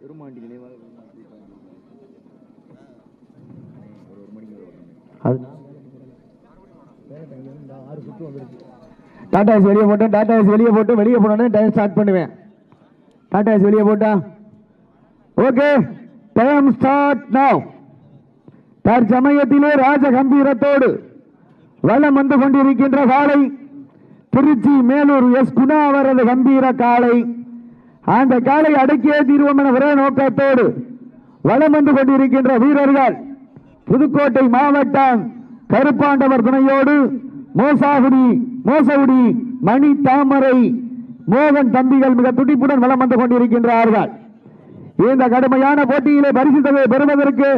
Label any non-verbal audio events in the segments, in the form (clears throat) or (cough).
பெருமாண்டி நினைவாக ஒரு ஒரு மணிக்கு டாடா வெளியே போட்டேன் டாடா வெளியே போட்டு வெளியே போனோடனே டைம் ஸ்டார்ட் பண்ணுவேன். டாடா வெளியே போட்டா? ஓகே டைம் ஸ்டார்ட் நவ் தற்சமயத்திலே ராஜ கம்பீரத்தோடு வந்து கொண்டிருக்கின்ற காலை திருச்சி மேலூர் எஸ் குணா அவரது கம்பீர காலை அந்த காலை அடக்கியே தீர்வோம் என ஒரே நோக்கத்தோடு வலம் வந்து கொண்டிருக்கின்ற வீரர்கள். புதுக்கோட்டை மாவட்டம் கருப்பாண்டவர் துணையோடு மோசாகுடி மோசகுடி மணி தாமரை மோகன் தம்பிகள் மிக துடிப்புடன் வலம் வந்து கொண்டிருக்கின்றார்கள். இந்த கடுமையான போட்டியிலே பரிசு தொகையை பெறுவதற்கு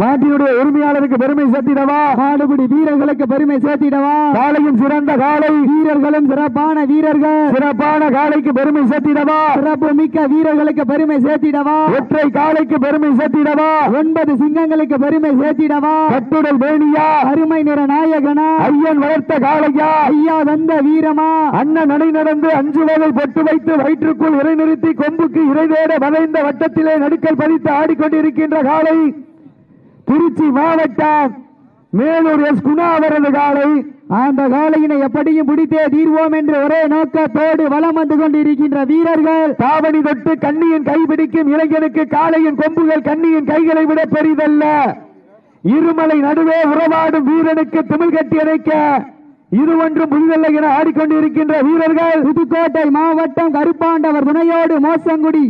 நாட்டினுடைய உரிமையாளருக்கு பெருமை சேர்த்திடவா? மாடுபிடி வீரர்களுக்கு பெருமை சேர்த்திடவா? காலையும் சிறந்த காலை வீரர்களும் சிறப்பான வீரர்கள். சிறப்பான காலைக்கு பெருமை சேர்த்திடவா? சிறப்பு மிக்க வீரர்களுக்கு பெருமை சேர்த்திடவா? ஒற்றை காலைக்கு பெருமை சேர்த்திடவா? ஒன்பது சிங்கங்களுக்கு பெருமை சேர்த்திடவா? கட்டுடல் வேணியா? அருமை நிற நாயகனா? ஐயன் வளர்த்த காளையா? ஐயா வந்த வீரமா? அண்ணன் நடை நடந்து அஞ்சு வகை பொட்டு வைத்து வயிற்றுக்குள் இறை நிறுத்தி கொம்புக்கு இறைவேட வளைந்த வட்டத்திலே நடுக்கல் பதித்து ஆடிக்கொண்டிருக்கின்ற காலை திருச்சி மாவட்டம் மேலூர் எஸ் குணா அவரது காலை. அந்த காலையினை எப்படியும் பிடித்தே தீர்வோம் என்று ஒரே நோக்கத்தோடு வலம் வந்து கொண்டிருக்கின்ற வீரர்கள். தாவணி தொட்டு கண்ணியின் கைபிடிக்கும் இளைஞனுக்கு காளையின் கொம்புகள் கண்ணியின் கைகளை விட பெரிதல்ல. இருமலை நடுவே உறவாடும் வீரனுக்கு தமிழ் கட்டி அணைக்க இது ஒன்றும் புதிதல்ல என ஆடிக்கொண்டிருக்கின்ற வீரர்கள். புதுக்கோட்டை மாவட்டம் கருப்பாண்டவர் துணையோடு மோசங்குடி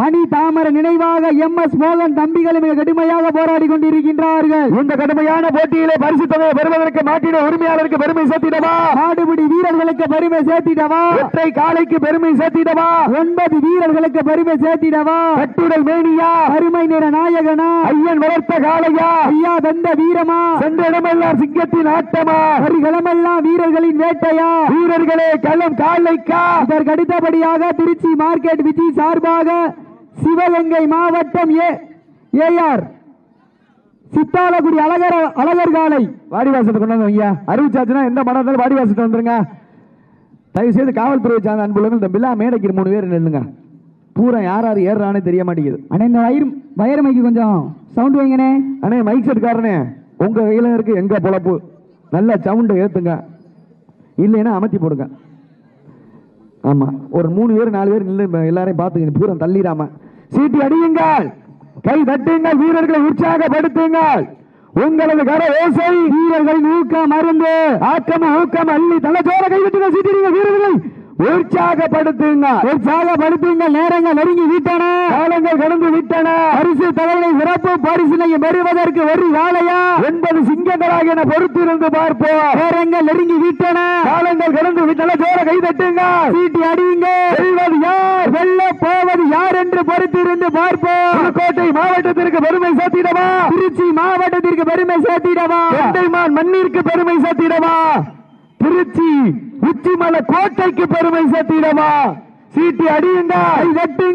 மணி தாமர நினைவாக எம் எஸ் மோகன் தம்பிகள் மிக கடுமையாக போராடி கொண்டிருக்கின்றார்கள். இந்த கடுமையான போட்டியிலே பரிசு தொகையை பெறுவதற்கு மாட்டின உரிமையாளருக்கு பெருமை சேர்த்திடவா? மாடுபிடி வீரர்களுக்கு பெருமை சேர்த்திடவா? ஒற்றை காலைக்கு பெருமை சேர்த்திடவா? ஒன்பது வீரர்களுக்கு பெருமை சேர்த்திடவா? கட்டுடல் மேனியா? அருமை நிற நாயகனா? ஐயன் வளர்த்த காளையா? ஐயா தந்த வீரமா? சென்ற இடமெல்லாம் சிங்கத்தின் ஆட்டமா? வருகளமெல்லாம் வீரர்களின் வேட்டையா? வீரர்களே களம் காலைக்கா இதற்கு அடுத்தபடியாக திருச்சி மார்க்கெட் விஜி சார்பாக சிவகங்கை மாவட்டம் ஏ ஏஆர். சித்தாலகுடி அழகர் அழகர் காலை. வாடிவாசத்தை கொண்டு வந்து ஐயா அறிவிச்சாச்சுன்னா எந்த இருந்தாலும் வாடிவாசத்தை வந்துருங்க. தயவு செய்து காவல்துறை சார்ந்த அன்புள்ளவங்க பில்லா மேடைக்கு மூணு பேர் நில்லுங்க. பூரா யார் யார் ஏறுறானே தெரிய மாட்டேங்குது. அண்ணே இந்த வயிறு வயிறு மைக்கு கொஞ்சம் சவுண்ட் வைங்கண்ணே. அண்ணே மைக் செட் காரனே. உங்க கையில இருக்கு எங்க பொழப்பு? நல்ல சவுண்டை ஏத்துங்க. இல்லைன்னா அமர்த்தி போடுங்க. ஆமா ஒரு மூணு பேர் நாலு பேர் நில்லு எல்லாரையும் பார்த்துங்க பூரா தள்ளிடாம. சீட்டி அடியுங்கள். கை தட்டுங்கள் வீரர்களை உற்சாகப்படுத்துங்கள். உங்களது கர ஓசை வீரர்கள் ஊக்கம் மருந்து ஆக்கம ஊக்கம் அள்ளி தலை கை தட்டுங்கள் சீட்டிடுங்க வீரர்களை. உற்சாகப்படுத்துங்க. உற்சாகப்படுத்துங்க நேரங்கள் நெருங்கி விட்டன. காலங்கள் கடந்து விட்டன. பரிசு தலைவனை சிறப்பு பரிசினை பெறுவதற்கு ஒரு வேலையா? ஒன்பது சிங்கங்களாக என பொறுத்திருந்து பார்ப்போம். நேரங்கள் நெருங்கி விட்டன. காலங்கள் கடந்து விட்டன. ஜோர கை தட்டுங்க சீட்டி அடியுங்க வெல்வது யார்? வெல்ல போவது யார் என்று பொறுத்திருந்து பார்ப்போம். புதுக்கோட்டை மாவட்டத்திற்கு பெருமை சேர்த்திடவா திருச்சி மாவட்டத்திற்கு பெருமை சேர்த்திடவா மண்ணிற்கு பெருமை சேர்த்திடவா திருச்சி உச்சிமலை கோட்டைக்கு பெருமை சேர்த்திடவா? சீட்டி அடியுங்க கை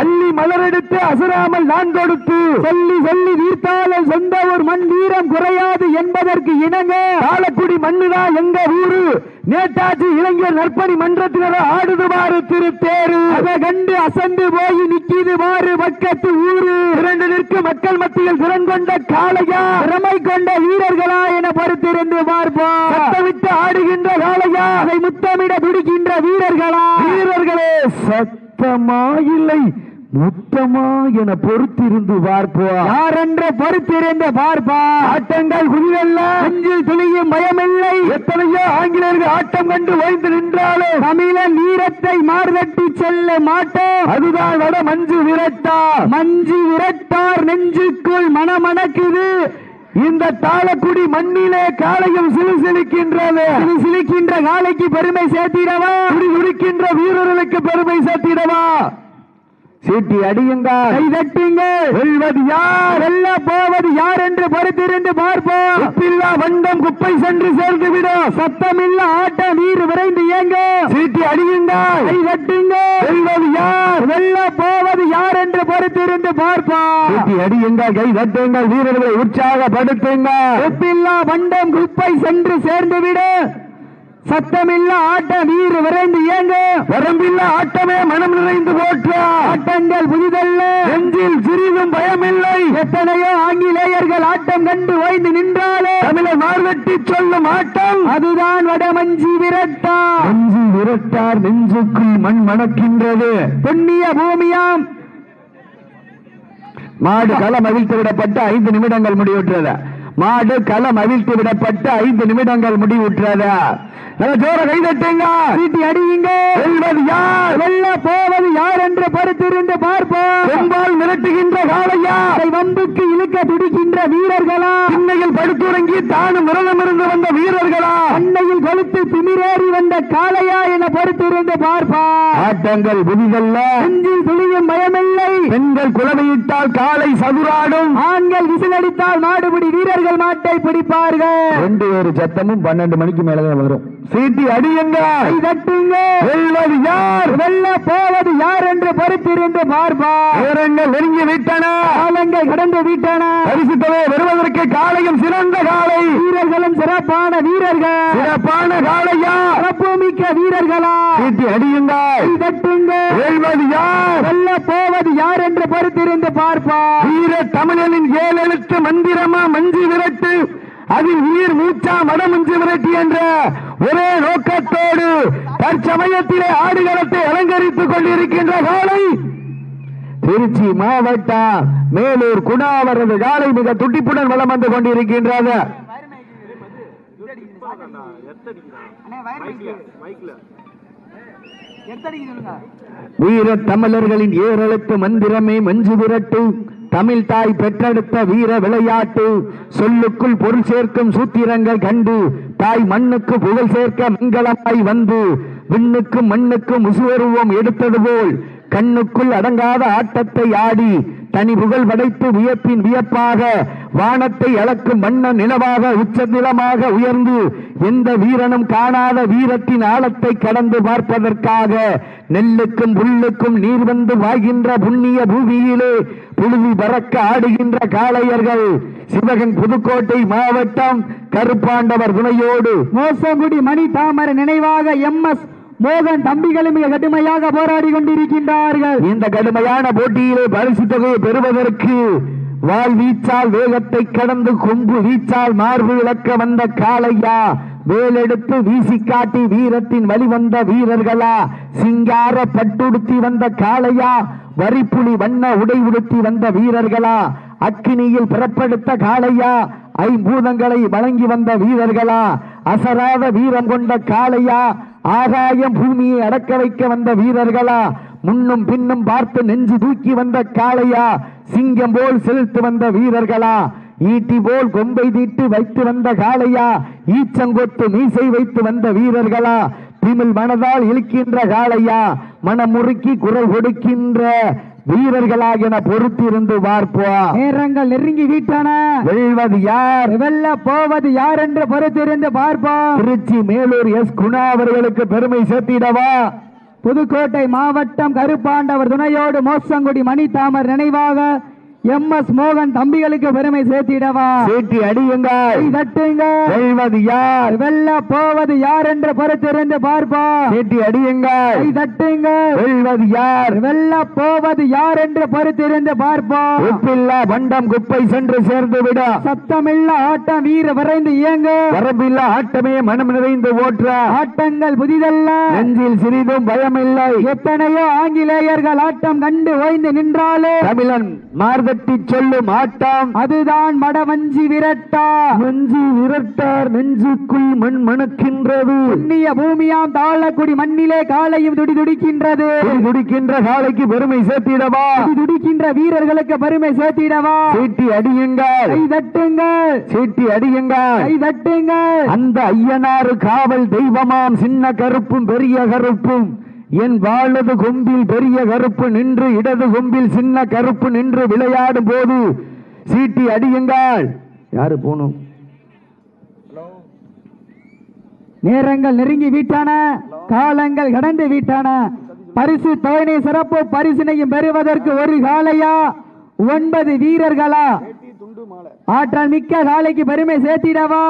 அள்ளி மலரெடுத்து அசராமல் நான் கொடுத்து சொல்லி சொல்லி வீர்த்தால சொந்த ஒரு மண் வீரம் குறையாது என்பதற்கு இணங்க. ஆலக்குடி மண்ணுதான் எங்க ஊரு? நேதாஜி இளைஞர் நற்பணி மன்றத்தினர் ஆடுது மாறு திருத்தேரு. அதை கண்டு அசந்து போய் நிக்கிது மாறு பக்கத்து ஊரு. இரண்டு நிற்கு மக்கள் மத்தியில் திறன் கொண்ட காளையா. திறமை கொண்ட வீரர்களா என பொறுத்திருந்து பார்ப்போம். சத்தமிட்டு ஆடுகின்ற காளையா. அதை முத்தமிட துடிக்கின்ற வீரர்களா. வீரர்களே சத்தமா இல்லை முத்தமா என பொறுத்திருந்து பார்ப்போம். யாரென்ற பொறுத்திருந்து பார்ப்பா ஆட்டங்கள் குதிரல்ல அஞ்சில் துளியும் பயமில்லை. எத்தனையோ ஆங்கிலேயர்கள் ஆட்டம் கண்டு ஓய்ந்து நின்றாலும் தமிழன் வீரத்தை மார்தட்டி செல்ல மாட்டோம். அதுதான் வட மஞ்சு விரட்டா. மஞ்சு விரட்டார் நெஞ்சுக்குள் மனமணக்குது இந்த தாளக்குடி மண்ணிலே காலையும் சிலுசிலுக்கின்றது. சிலுசிலுக்கின்ற காலைக்கு பெருமை சேர்த்திடவா? துடிக்கின்ற வீரர்களுக்கு பெருமை சேர்த்திடவா? சீட்டி அடியுங்க கை தட்டுங்க வெல்வது யார்? வெல்ல போவது யார் என்று பொறுத்திருந்து பார்ப்போம். உப்பில்லா வண்டம் குப்பை சென்று சேர்ந்து விடும் சத்தமில்லா ஆட்ட நீர் விரைந்து இயங்க. சீட்டி அடியுங்க கை தட்டுங்க வெல்வது யார்? வெல்ல போவது யார் என்று பொறுத்திருந்து பார்ப்போம். சீட்டி அடியுங்க கை தட்டுங்கள் வீரர்களை உற்சாகப்படுத்துங்க உப்பில்லா வண்டம் குப்பை சென்று சேர்ந்து விடும் சத்தமில்ல ஆட்ட வீறு விரைந்து இயங்க. வரம்பில்ல ஆட்டமே மனம் நிறைந்து போற்ற. ஆட்டங்கள் புதிதல்ல. நெஞ்சில் சிறிதும் பயமில்லை. எத்தனையோ ஆங்கிலேயர்கள் ஆட்டம் கண்டு ஓய்ந்து நின்றாலே. தமிழர் மார்வெட்டி சொல்லும் ஆட்டம். அதுதான் வடமஞ்சி விரட்டா. மஞ்சி விரட்டார் நெஞ்சுக்குள் மண் மணக்கின்றது. புண்ணிய பூமியாம். மாடு களம் அவிழ்த்து விடப்பட்ட ஐந்து நிமிடங்கள் முடிவுற்றது. மாடு களம் அவிழ்த்து விடப்பட்ட ஐந்து நிமிடங்கள் முடிவுற்றது. ஜோர கைதட்டுங்க சீட்டி அடியுங்க. வெல்வது யார்? வெல்ல போவது யார் என்று பொறுத்திருந்து பார்ப்போம். செம்பால் மிரட்டுகின்ற அதை வம்புக்கு இழுக்க துடிக்கின்ற வீரர்களா? இன்னையில் படுத்துறங்கி தானும் விரதமிருந்து வந்த வீரர்களா? அன்னையில் கொளுத்து திமிரேறி வந்த காளையா என பொறுத்திருந்து பார்ப்பா ஆட்டங்கள் புதிதல்ல. துளியும் பயமில்லை பெண்கள் குலவையிட்டால் காலை சதுராடும். ஆண்கள் விசிலடித்தால் மாடுபிடி வீரர்கள் மாட்டை பிடிப்பார்கள். ரெண்டு பேரு சத்தமும் பன்னெண்டு மணிக்கு மேலதான் வரும். சீட்டி அடியுங்க. தட்டுங்க. வெல்வது யார்? வெல்ல போவது யார் என்று பொறுத்திருந்து பார்ப்பா நேரங்கள் நெருங்கி விட்டன. காலங்கள் கடந்து விட்டன. பரிசுத்தவே வருவதற்கு காலையும் சிறந்த காலை. வீரர்களும் சிறப்பான வீரர்கள். சிறப்பான காலையா? சிறப்புமிக்க வீரர்களா? சீட்டி அடியுங்க. தட்டுங்க. வெல்வது யார்? வெல்ல போவது யார் என்று பொறுத்திருந்து பார்ப்பா வீர தமிழனின் ஏழெழுத்து மந்திரமா மஞ்சி விரட்டு அதில் உயிர் மூச்சா மடமஞ்சி விரட்டி என்ற ஒரே நோக்கத்தோடு தற்சமயத்திலே ஆடுகளத்தை அலங்கரித்துக் கொண்டிருக்கின்ற காலை திருச்சி மாவட்டம் மேலூர் குணாவரது காலை மிக துடிப்புடன் வலம் வந்து கொண்டிருக்கின்றது. வீர தமிழர்களின் ஏறெழுத்து மந்திரமே மஞ்சு விரட்டு. தமிழ் தாய் பெற்றெடுத்த வீர விளையாட்டு. சொல்லுக்குள் பொருள் சேர்க்கும் சூத்திரங்கள் கண்டு. தாய் மண்ணுக்கு புகழ் சேர்க்க மங்களமாய் வந்து. விண்ணுக்கும் மண்ணுக்கும் முசுவருவம் எடுத்தது போல். கண்ணுக்குள் அடங்காத ஆட்டத்தை ஆடி. தனி புகழ் படைத்து வியப்பின் வியப்பாக வானத்தை அளக்கும் வண்ண நிலவாக உச்ச நிலமாக உயர்ந்து எந்த வீரனும் காணாத வீரத்தின் ஆழத்தை கடந்து பார்ப்பதற்காக நெல்லுக்கும் புல்லுக்கும் நீர் வந்து வாய்கின்ற புண்ணிய பூமியிலே புழுதி பறக்க ஆடுகின்ற காளையர்கள். சிவகன் புதுக்கோட்டை மாவட்டம் கருப்பாண்டவர் துணையோடு மோசங்குடி மணி தாமரை நினைவாக எம் எஸ் மோகன் தம்பிகளும் மிக கடுமையாக போராடி கொண்டிருக்கின்றார்கள். இந்த கடுமையான போட்டியிலே பரிசு தொகையை பெறுவதற்கு வால் வீச்சால் வேகத்தை கடந்து கொம்பு வீச்சால் மார்பு இழக்க வந்த காளையா? வேலெடுத்து வீசி காட்டி வீரத்தின் வழிவந்த வீரர்களா? சிங்கார பட்டுடுத்தி வந்த காளையா? வரிப்புலி வண்ண உடை உடுத்தி வந்த வீரர்களா? அக்கினியில் பிறப்படுத்த காளையா? ஐம்பூதங்களை வழங்கி வந்த வீரர்களா? அசராத வீரம் கொண்ட காளையா? ஆகாயம் பூமியை அடக்க வைக்க வந்த வீரர்களா? முன்னும் பின்னும் பார்த்து நெஞ்சு தூக்கி வந்த காளையா? சிங்கம் போல் செலுத்து வந்த வீரர்களா? ஈட்டி போல் கொம்பை தீட்டு வைத்து வந்த காளையா? ஈச்சங்கொத்து மீசை வைத்து வந்த வீரர்களா? திமிழ் மனதால் இழுக்கின்ற காளையா? மனமுறுக்கி குரல் கொடுக்கின்ற வீரர்களாக என பொறுத்திருந்து பார்ப்போம். நேரங்கள் நெருங்கி விட்டன. வெல்வது யார்? வெல்ல போவது யார் என்று பொறுத்திருந்து பார்ப்போம். திருச்சி மேலூர் எஸ் குணா அவர்களுக்கு பெருமை சேர்த்திடவா? புதுக்கோட்டை மாவட்டம் கருப்பாண்டவர் துணையோடு மோசங்குடி மணி தாமர் நினைவாக எம் எஸ் மோகன் தம்பிகளுக்கு பெருமை சேர்த்திடவா? சீட்டி அடியுங்க தட்டுங்க வெல்வது யார்? வெல்ல போவது யார் என்று பொறுத்திருந்து பார்ப்போம். சீட்டி அடியுங்க தட்டுங்க வெல்வது யார்? வெல்ல போவது யார் என்று பொறுத்திருந்து பார்ப்போம். உப்பில்லா பண்டம் குப்பை சென்று சேர்ந்து விட சத்தமில்ல ஆட்டம் வீர விரைந்து இயங்க. வரம்பில்லா ஆட்டமே மனம் நிறைந்து ஓற்ற. ஆட்டங்கள் புதிதல்ல. நெஞ்சில் சிறிதும் பயமில்லை. எத்தனையோ ஆங்கிலேயர்கள் ஆட்டம் கண்டு ஓய்ந்து நின்றாலே தமிழன் மார்தட்டி சொல்லும் ஆட்டம் அதுதான் மடவஞ்சி விரட்டா. மஞ்சி விரட்டார் நெஞ்சுக்குள் மண் மணக்கின்றது. புண்ணிய பூமியாம் தாழக்குடி மண்ணிலே காலையும் துடி துடிக்கின்றது. துடிக்கின்ற காலைக்கு பெருமை சேர்த்திடவா? துடிக்கின்ற வீரர்களுக்கு பெருமை சேர்த்திடவா? சீட்டி அடியுங்கள். தட்டுங்கள். சீட்டி அடியுங்கள். தட்டுங்கள். அந்த ஐயனாறு காவல் தெய்வமாம் சின்ன கருப்பும் பெரிய கருப்பும். என் வாழது கொம்பில் பெரிய கருப்பு நின்று இடது கொம்பில் சின்ன கருப்பு நின்று விளையாடும் போது சீட்டி அடியுங்கள். யாரு போகணும் நேரங்கள் நெருங்கி விட்டன காலங்கள் கடந்து விட்டன பரிசு தொகையை சிறப்பு பரிசினையும் பெறுவதற்கு ஒரு காலையா ஒன்பது வீரர்களா? ஆற்றல் மிக்க காலைக்கு பெருமை சேர்த்திடவா?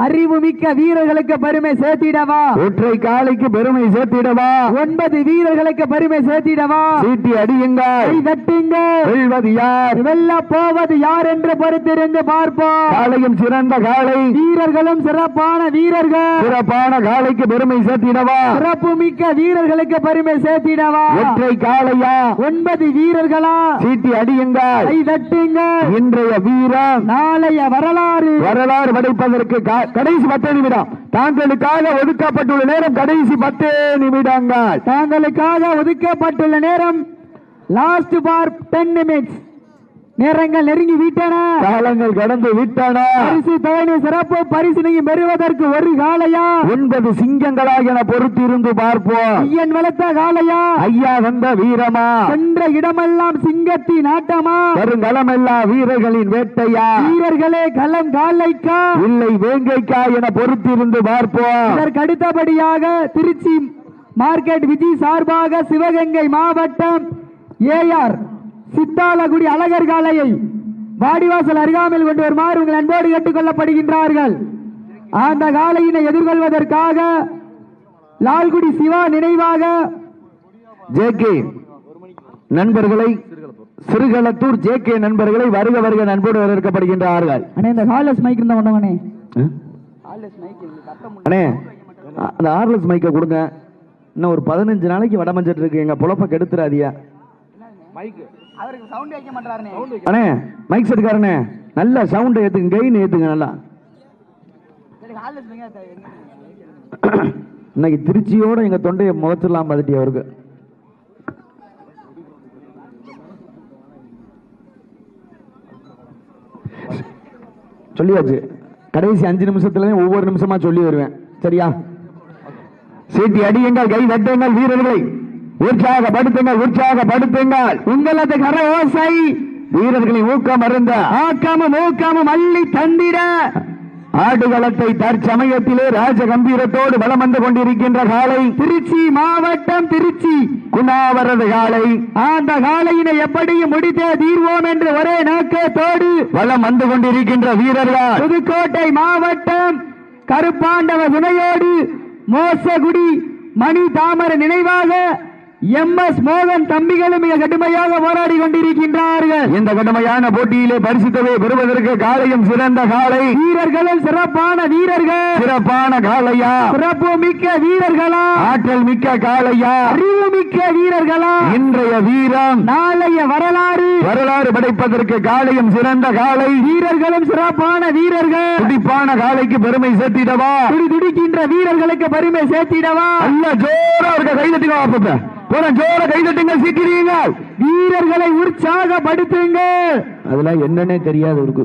அறிவுமிக்க வீரர்களுக்கு பெருமை சேர்த்திடவா? ஒற்றை காலைக்கு பெருமை சேர்த்திடவா? ஒன்பது வீரர்களுக்கு பெருமை சேர்த்திடவா? சீட்டி அடியுங்கள். கை தட்டுங்கள் வெல்வது யார்? வெல்ல போவது யார் என்று பொறுத்திருந்து பார்ப்போம். காலையும் சிறந்த காலை. வீரர்களும் சிறப்பான வீரர்கள். சிறப்பான காலைக்கு பெருமை சேர்த்திடவா? சிறப்பு மிக்க வீரர்களுக்கு பெருமை சேர்த்திடவா? ஒற்றை காளையா ஒன்பது வீரர்களா? சீட்டி அடியுங்கள். கை தட்டுங்கள் இன்றைய வீரம். நாளைய வரலாறு. வரலாறு படைப்பதற்கு கா- கடைசி பத்து நிமிடம். தாங்களுக்காக ஒதுக்கப்பட்டுள்ள நேரம் கடைசி பத்து நிமிடங்கள். தாங்களுக்காக ஒதுக்கப்பட்டுள்ள நேரம் லாஸ்ட் பார் டென் நிமிட்ஸ் நேரங்கள் நெருங்கி விட்டன. காலங்கள் கடந்து விட்டன. பரிசு சிறப்பு பரிசினையும் பெறுவதற்கு ஒரு காலையா ஒன்பது சிங்கங்களாக என பொறுத்திருந்து பார்ப்போம். ஐயன் வளர்த்த காலையா ஐயா வந்த வீரமா? சென்ற இடமெல்லாம் சிங்கத்தின் ஆட்டமா? வருங்களமெல்லாம் வீரர்களின் வேட்டையா? வீரர்களே களம் காலைக்கா இல்லை வேங்கைக்கா என பொறுத்திருந்து பார்ப்போம். இதற்கு அடுத்தபடியாக திருச்சி மார்க்கெட் விஜய் சார்பாக சிவகங்கை மாவட்டம் ஏஆர் சித்தாலகுடி அழகர் காலையை வாடிவாசல் அருகாமையில் கொண்டு வருமாறு உங்கள் அன்போடு கேட்டுக் கொள்ளப்படுகின்றார்கள் அந்த காலையினை எதிர்கொள்வதற்காக லால்குடி சிவா நினைவாக ஜேகே நண்பர்களை சிறுகளத்தூர் ஜேகே நண்பர்களை வருக வருக நண்போடு வரவேற்கப்படுகின்றார்கள். அண்ணே இந்த ஹாலஸ் மைக் இருந்தா கொண்டவனே. அண்ணே அந்த ஆர்லஸ் மைக்கை கொடுங்க. இன்னும் ஒரு பதினஞ்சு நாளைக்கு வடமஞ்சிட்டு இருக்கு எங்க பொழப்ப கெடுத்துறாதியா அவருக்கு சவுண்ட் வைக்க மாட்டாருனே. அண்ணே மைக் செட்டுக்காரனே நல்ல சவுண்ட் ஏத்துங்க கெயின் ஏத்துங்க நல்லா. இன்னைக்கு திருச்சியோட எங்க தொண்டையை முகச்சிடலாம் பார்த்துட்டி அவருக்கு. சொல்லியாச்சு. கடைசி அஞ்சு நிமிஷத்துல ஒவ்வொரு நிமிஷமா சொல்லி வருவேன். சரியா? சீட்டி அடியுங்கள் கை தட்டுங்கள் வீரர்களை. உற்சாகப்படுத்துங்கள் உற்சாகப்படுத்துங்கள். உங்களது கர ஓசை. வீரர்களின் ஊக்கம் அருந்த. ஆக்காம மூக்காம அள்ளி தந்திட. ஆடுகளத்தை தற்சமயத்திலே ராஜ கம்பீரத்தோடு வலம் வந்து கொண்டிருக்கின்ற காலை. திருச்சி மாவட்டம் திருச்சி. குணாவரது காலை. அந்த காலையினை எப்படியும் முடித்தே தீர்வோம் என்று ஒரே நோக்கத்தோடு வலம் வந்து கொண்டிருக்கின்ற வீரர்கள் புதுக்கோட்டை மாவட்டம் கருப்பாண்டவ துணையோடு மோசகுடி மணி தாமர நினைவாக எம் எஸ் மோகன் தம்பிகளும் மிக கடுமையாக போராடி கொண்டிருக்கின்றார்கள். இந்த கடுமையான போட்டியிலே பரிசுத்தவை பெறுவதற்கு காலையும் சிறந்த காலை. வீரர்களும் சிறப்பான வீரர்கள். சிறப்பான காலையா? சிறப்பு மிக்க வீரர்களா? ஆற்றல் மிக்க காலையா? அறிவு மிக்க வீரர்களா? இன்றைய வீரம். நாளைய வரலாறு. வரலாறு படைப்பதற்கு காலையும் சிறந்த காலை. வீரர்களும் சிறப்பான வீரர்கள். துடிப்பான காலைக்கு பெருமை சேர்த்திடவா? துடி துடிக்கின்ற வீரர்களுக்கு பெருமை சேர்த்திடவா? நல்ல ஜோரா இருக்க கைதட்டுங்க பாப்பா ஜோர கைதட்டுங்க சீக்கிரீங்க. வீரர்களை உற்சாகப்படுத்துங்கள். அதெல்லாம் என்னன்னே தெரியாது இருக்கு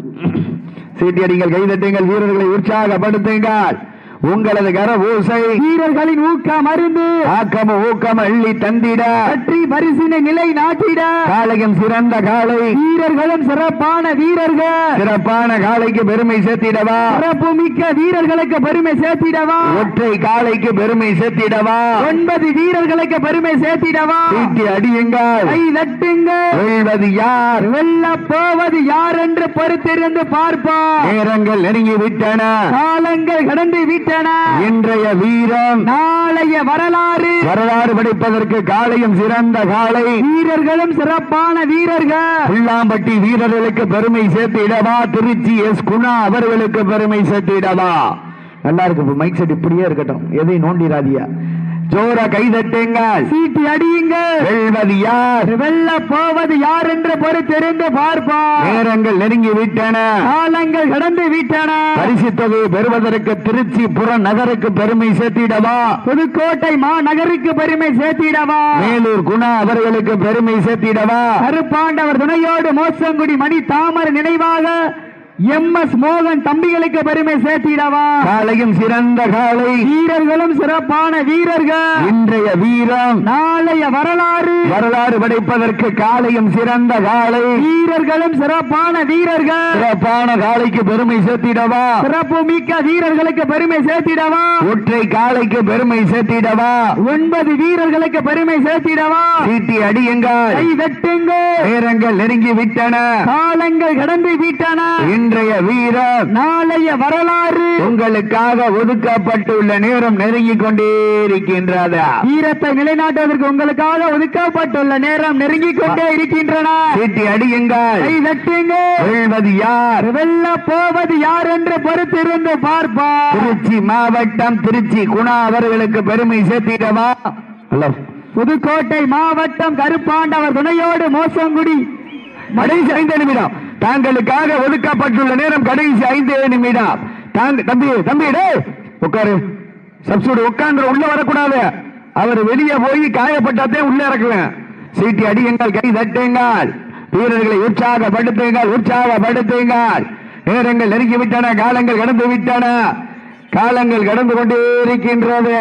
(clears throat) சீட்டி அடிங்கள் கைதட்டுங்கள் வீரர்களை உற்சாகப்படுத்துங்கள். உங்களது கர ஊசை வீரர்களின் ஊக்கம் அருந்து. ஆக்கம ஊக்கம் அள்ளி தந்திட. வெற்றி பரிசினை நிலை நாட்டிட. காலையும் சிறந்த காலை வீரர்களும் சிறப்பான வீரர்கள். சிறப்பான காலைக்கு பெருமை சேர்த்திடவா. சிறப்பு மிக்க வீரர்களுக்கு பெருமை சேர்த்திடவா. ஒற்றை காலைக்கு பெருமை சேர்த்திடவா. ஒன்பது வீரர்களுக்கு பெருமை சேர்த்திடவா. சீட்டி அடியுங்கள். கை தட்டுங்கள். வெல்வது யார்? வெல்ல போவது யார் என்று பொறுத்திருந்து பார்ப்போம். நேரங்கள் நெருங்கி விட்டன காலங்கள் கடந்து விட்டன. இன்றைய வீரம் நாளைய வரலாறு. வரலாறு படைப்பதற்கு காலையும் சிறந்த காலை. வீரர்களும் சிறப்பான வீரர்கள். புல்லாம்பட்டி வீரர்களுக்கு பெருமை சேர்த்திடவா திருச்சி எஸ் குணா அவர்களுக்கு பெருமை சேர்த்திடவா நல்லா இருக்கு மைக் செட் இப்படியே இருக்கட்டும். எதை நோண்டிராதியா ஜோர கைதட்டுங்கள் சீட்டி அடியுங்கள் வெல்வது யார்? வெல்ல போவது யார் என்று பொறுத்திருந்து பார்ப்போம். நேரங்கள் நெருங்கி விட்டன. காலங்கள் கடந்து விட்டன. பரிசு தொகையை பெறுவதற்கு திருச்சி புற நகருக்கு பெருமை சேர்த்திடவா? புதுக்கோட்டை மாநகருக்கு பெருமை சேர்த்திடவா? மேலூர் குணா அவர்களுக்கு பெருமை சேர்த்திடவா? கருப்பாண்டவர் துணையோடு மோசங்குடி மணி தாமர் நினைவாக எம் எஸ் மோகன் தம்பிகளுக்கு பெருமை சேர்த்திடவா? காலையும் சிறந்த காலை. வீரர்களும் சிறப்பான வீரர்கள். இன்றைய வீரம். நாளைய வரலாறு. வரலாறு படைப்பதற்கு காலையும் சிறந்த காலை. வீரர்களும் சிறப்பான வீரர்கள். சிறப்பான காலைக்கு பெருமை சேர்த்திடவா? சிறப்பு மிக்க வீரர்களுக்கு பெருமை சேர்த்திடவா? ஒற்றை காலைக்கு பெருமை சேர்த்திடவா? ஒன்பது வீரர்களுக்கு பெருமை சேர்த்திடவா? சீட்டி அடியுங்கள். கை வெட்டுங்கள். நேரங்கள் நெருங்கி விட்டன. காலங்கள் கடந்து விட்டன. இன்றைய வீரர் நாளைய வரலாறு உங்களுக்காக ஒதுக்கப்பட்டுள்ள நேரம் நெருங்கிக் கொண்டே இருக்கின்றது வீரத்தை நிலைநாட்டுவதற்கு உங்களுக்காக ஒதுக்கப்பட்டுள்ள நேரம் நெருங்கிக் கொண்டே இருக்கின்றன. சீட்டி அடியுங்கள். கை வெல்வது யார்? வெல்ல போவது யார் என்று பொறுத்திருந்து பார்ப்பார் திருச்சி மாவட்டம் திருச்சி குணா அவர்களுக்கு பெருமை சேர்த்திடவா? ஹலோ. புதுக்கோட்டை மாவட்டம் கருப்பாண்டவர் துணையோடு மோசங்குடி. கடைசி ஐந்து நிமிடம். தாங்களுக்காக ஒதுக்கப்பட்டுள்ள நேரம் கடைசி ஐந்து நிமிடம் தாங்க தம்பி தம்பி உட்காரு. சப்சூடு உட்கார்ந்து உள்ள வரக்கூடாது. அவர் வெளியே போய் காயப்பட்டாத்தே உள்ள இறக்குவேன். சீட்டி அடியுங்கள் கை தட்டுங்கள். வீரர்களை உற்சாகப்படுத்துங்கள் உற்சாகப்படுத்துங்கள். நேரங்கள் நெருங்கிவிட்டன காலங்கள் கடந்து விட்டன. காலங்கள் கடந்து கொண்டே இருக்கின்றது.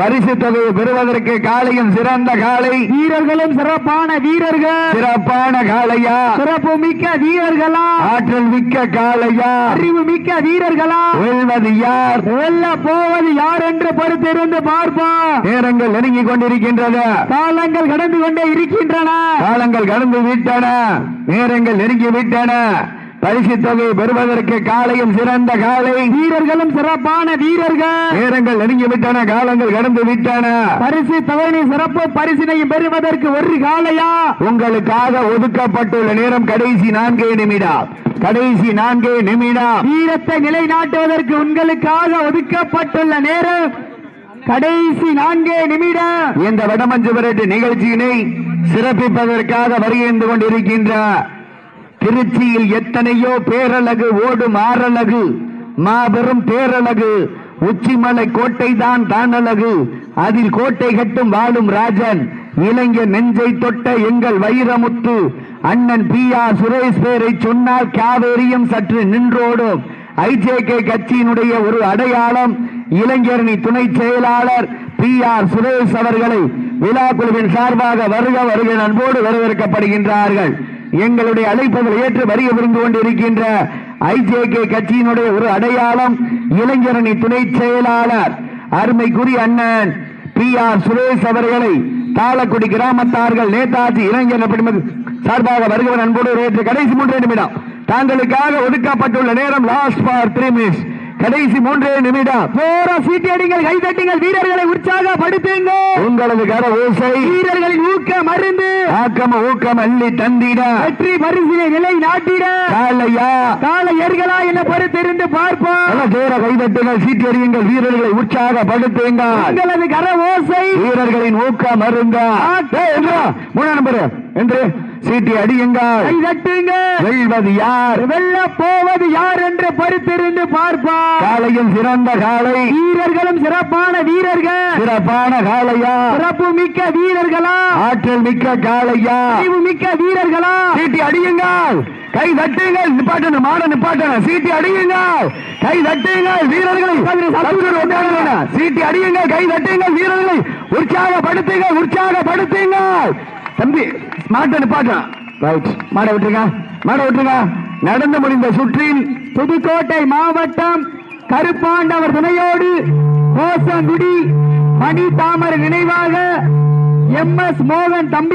பரிசு தொகையை பெறுவதற்கு காலையும் சிறந்த காலை. வீரர்களும் சிறப்பான வீரர்கள். சிறப்பான காளையா சிறப்பு மிக்க வீரர்களா? ஆற்றல் மிக்க காளையா அறிவு மிக்க வீரர்களா? வெல்வது யார்? வெல்ல போவது யார் என்று பொறுத்திருந்து பார்ப்போம். நேரங்கள் நெருங்கிக் கொண்டிருக்கின்றது காலங்கள் கடந்து கொண்டே இருக்கின்றன. காலங்கள் கடந்து விட்டன. நேரங்கள் நெருங்கி விட்டன. பரிசு தொகை பெறுவதற்கு காலையும் சிறந்த காலை. வீரர்களும் சிறப்பான வீரர்கள். நேரங்கள் நெருங்கி விட்டன காலங்கள் கடந்து விட்டன. பரிசு தொகையினை சிறப்பு பரிசினையும் பெறுவதற்கு ஒரு காலையா? உங்களுக்காக ஒதுக்கப்பட்டுள்ள நேரம் கடைசி நான்கே நிமிடம். கடைசி நான்கே நிமிடம். வீரத்தை நிலைநாட்டுவதற்கு உங்களுக்காக ஒதுக்கப்பட்டுள்ள நேரம் கடைசி நான்கே நிமிடம். இந்த வடமஞ்சு விரட்டு நிகழ்ச்சியினை சிறப்பிப்பதற்காக வருகின்ற கொண்டிருக்கின்ற திருச்சியில் எத்தனையோ பேரழகு ஓடும் ஆறழகு மாபெரும் பேரழகு. உச்சிமலை கோட்டை தான் தானழகு. அதில் கோட்டை கட்டும் வாழும் ராஜன். இளைஞர் நெஞ்சை தொட்ட எங்கள் வைரமுத்து. அண்ணன் பி ஆர் சுரேஷ் பேரை சொன்னால் காவேரியும் சற்று நின்றோடும். ஐஜேகே கட்சியினுடைய ஒரு அடையாளம் இளைஞரணி துணை செயலாளர் பி ஆர் சுரேஷ் அவர்களை விழா குழுவின் சார்பாக வருக வருக அன்போடு வரவேற்கப்படுகின்றார்கள். எங்களுடைய அழைப்பதில் ஏற்று வருகை புரிந்து கொண்டிருக்கின்ற ஐஜேகே கட்சியினுடைய ஒரு அடையாளம் இளைஞரணி துணை செயலாளர் அருமைக்குரிய அண்ணன் பி ஆர் சுரேஷ் அவர்களை தாளக்குடி கிராமத்தார்கள் நேதாஜி இளைஞர் சார்பாக வருகிறவன் அன்போடு கடைசி மூன்று நிமிடம். தாங்களுக்காக ஒதுக்கப்பட்டுள்ள நேரம் லாஸ்ட் ஃபார் த்ரீ மினிட்ஸ் கடைசி மூன்றே நிமிடம். போற சீட்டடிங்கள் கைதட்டுங்கள் வீரர்களை உற்சாகப்படுத்துங்க. உங்களது கர ஓசை. வீரர்களின் ஊக்க மருந்து ஆக்கம ஊக்கம் அள்ளி தந்திட. வெற்றி பரிசினை நிலை நாட்டிட. காலையா கால எர்களா என பொறுத்திருந்து பார்ப்போம். பல பேர கைதட்டுகள் சீட்டறியுங்கள் வீரர்களை உற்சாகப்படுத்துங்கள் உங்களது கர ஓசை. வீரர்களின் ஊக்கம் அருங்க. ஏய், என்றா? மூணாம் நம்பர். என்று சீட்டி அடியுங்கள். வெல்வது யார்? வெல்ல போவது யார் என்று பொறுத்திருந்து பார்ப்போம் காலையில் சிறந்த காலை வீரர்களும் சிறப்பான வீரர்கள். சிறப்பான காளையா? சிறப்பு மிக்க வீரர்களா? ஆற்றல் மிக்க அறிவு மிக்க வீரர்களா? சீட்டி அடியுங்கள். கை தட்டுங்கள். நிப்பாட்டணும். மாட நிப்பாட்டணும். சீட்டி அடியுங்கள். கை தட்டுங்கள். வீரர்களை. சீட்டி அடியுங்கள். கை தட்டுங்கள். வீரர்களை உற்சாகப்படுத்துங்கள். உற்சாகப்படுத்துங்கள். தம்பி மாட்ட நிப்பாட்டம் ரைட் மாட விட்டுருங்க மாட விட்டுருங்க நடந்து முடிந்த சுற்றில் புதுக்கோட்டை மாவட்டம் கருப்பாண்டவர் துணையோடு கோசங்குடி மணி தாமரை நினைவாக எம் எஸ் மோகன் தம்பி